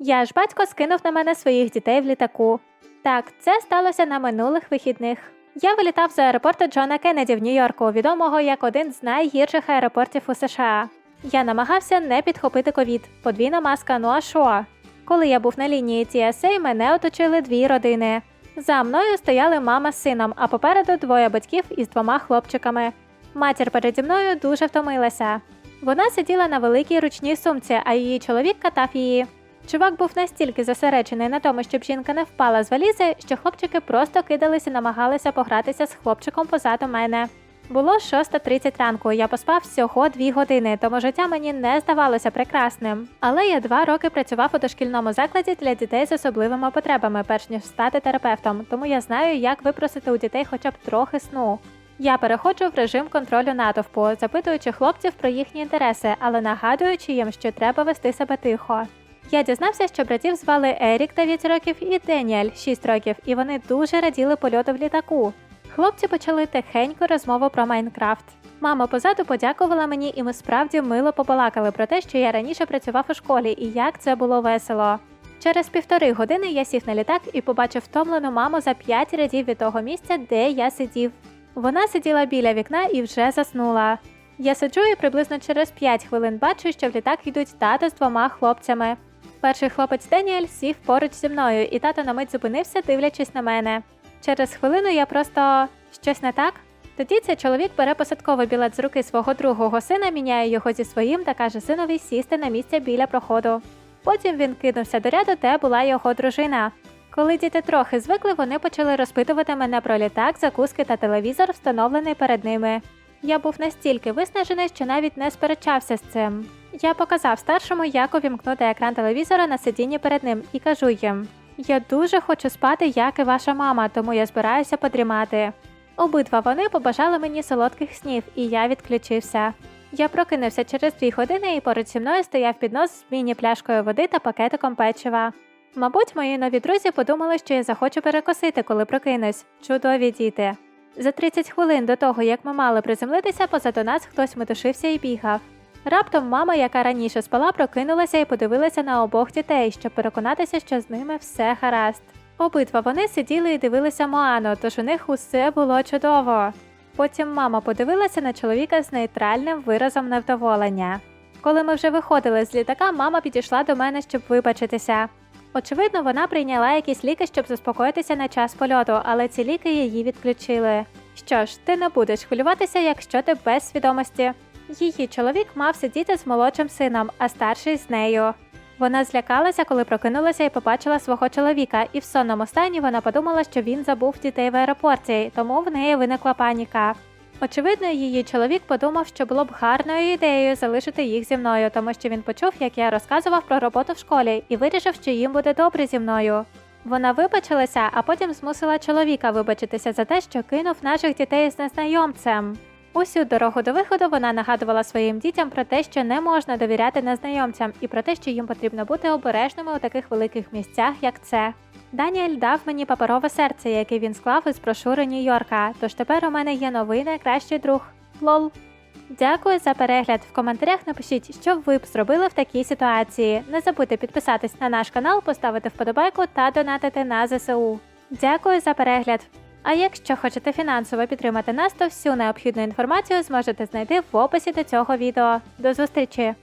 Я ж батько скинув на мене своїх дітей в літаку. Так, це сталося на минулих вихідних. Я вилітав з аеропорту Джона Кеннеді в Нью-Йорку, відомого як один з найгірших аеропортів у США. Я намагався не підхопити ковід, подвійна маска, ну а що? Коли я був на лінії TSA, мене оточили дві родини. За мною стояли мама з сином, а попереду двоє батьків із двома хлопчиками. Матір переді мною дуже втомилася. Вона сиділа на великій ручній сумці, а її чоловік катав її. Чувак був настільки зосереджений на тому, щоб жінка не впала з валізи, що хлопчики просто кидалися намагалися погратися з хлопчиком позаду мене. Було 6.30 ранку, я поспав всього дві години, тому життя мені не здавалося прекрасним. Але я два роки працював у дошкільному закладі для дітей з особливими потребами, перш ніж стати терапевтом, тому я знаю, як випросити у дітей хоча б трохи сну. Я переходжу в режим контролю натовпу, запитуючи хлопців про їхні інтереси, але нагадуючи їм, що треба вести себе тихо. Я дізнався, що братів звали Ерік 9 років і Деніель 6 років, і вони дуже раділи польоту в літаку. Хлопці почали тихеньку розмову про Майнкрафт. Мама позаду подякувала мені, і ми справді мило побалакали про те, що я раніше працював у школі і як це було весело. Через півтори години я сів на літак і побачив втомлену маму за п'ять рядів від того місця, де я сидів. Вона сиділа біля вікна і вже заснула. Я сиджу і приблизно через 5 хвилин бачу, що в літак йдуть тато з двома хлопцями. Перший хлопець Деніель сів поруч зі мною, і тато на мить зупинився, дивлячись на мене. Через хвилину я просто щось не так. Тоді цей чоловік бере посадковий білет з руки свого другого сина, міняє його зі своїм та каже синові сісти на місце біля проходу. Потім він кинувся до ряду, де була його дружина. Коли діти трохи звикли, вони почали розпитувати мене про літак, закуски та телевізор, встановлений перед ними. Я був настільки виснажений, що навіть не сперечався з цим. Я показав старшому, як увімкнути екран телевізора на сидінні перед ним, і кажу їм: Я дуже хочу спати, як і ваша мама, тому я збираюся подрімати. Обидва вони побажали мені солодких снів, і я відключився. Я прокинувся через дві години і поруч зі мною стояв піднос з міні-пляшкою води та пакетиком печива. Мабуть, мої нові друзі подумали, що я захочу перекосити, коли прокинусь. Чудові діти. За 30 хвилин до того, як ми мали приземлитися, позаду нас хтось метушився і бігав. Раптом мама, яка раніше спала, прокинулася і подивилася на обох дітей, щоб переконатися, що з ними все гаразд. Обидва вони сиділи і дивилися Моану, тож у них усе було чудово. Потім мама подивилася на чоловіка з нейтральним виразом невдоволення. Коли ми вже виходили з літака, мама підійшла до мене, щоб вибачитися. Очевидно, вона прийняла якісь ліки, щоб заспокоїтися на час польоту, але ці ліки її відключили. Що ж, ти не будеш хвилюватися, якщо ти без свідомості. Її чоловік мав сидіти з молодшим сином, а старший з нею. Вона злякалася, коли прокинулася і побачила свого чоловіка, і в сонному стані вона подумала, що він забув дітей в аеропорті, тому в неї виникла паніка. Очевидно, її чоловік подумав, що було б гарною ідеєю залишити їх зі мною, тому що він почув, як я розказував про роботу в школі, і вирішив, що їм буде добре зі мною. Вона вибачилася, а потім змусила чоловіка вибачитися за те, що кинув наших дітей з незнайомцем. Усю дорогу до виходу вона нагадувала своїм дітям про те, що не можна довіряти незнайомцям, і про те, що їм потрібно бути обережними у таких великих місцях, як це. Даніель дав мені паперове серце, яке він склав із брошури Нью-Йорка, тож тепер у мене є новий найкращий друг. Лол. Дякую за перегляд. В коментарях напишіть, що ви б зробили в такій ситуації. Не забудьте підписатись на наш канал, поставити вподобайку та донатити на ЗСУ. Дякую за перегляд. А якщо хочете фінансово підтримати нас, то всю необхідну інформацію зможете знайти в описі до цього відео. До зустрічі!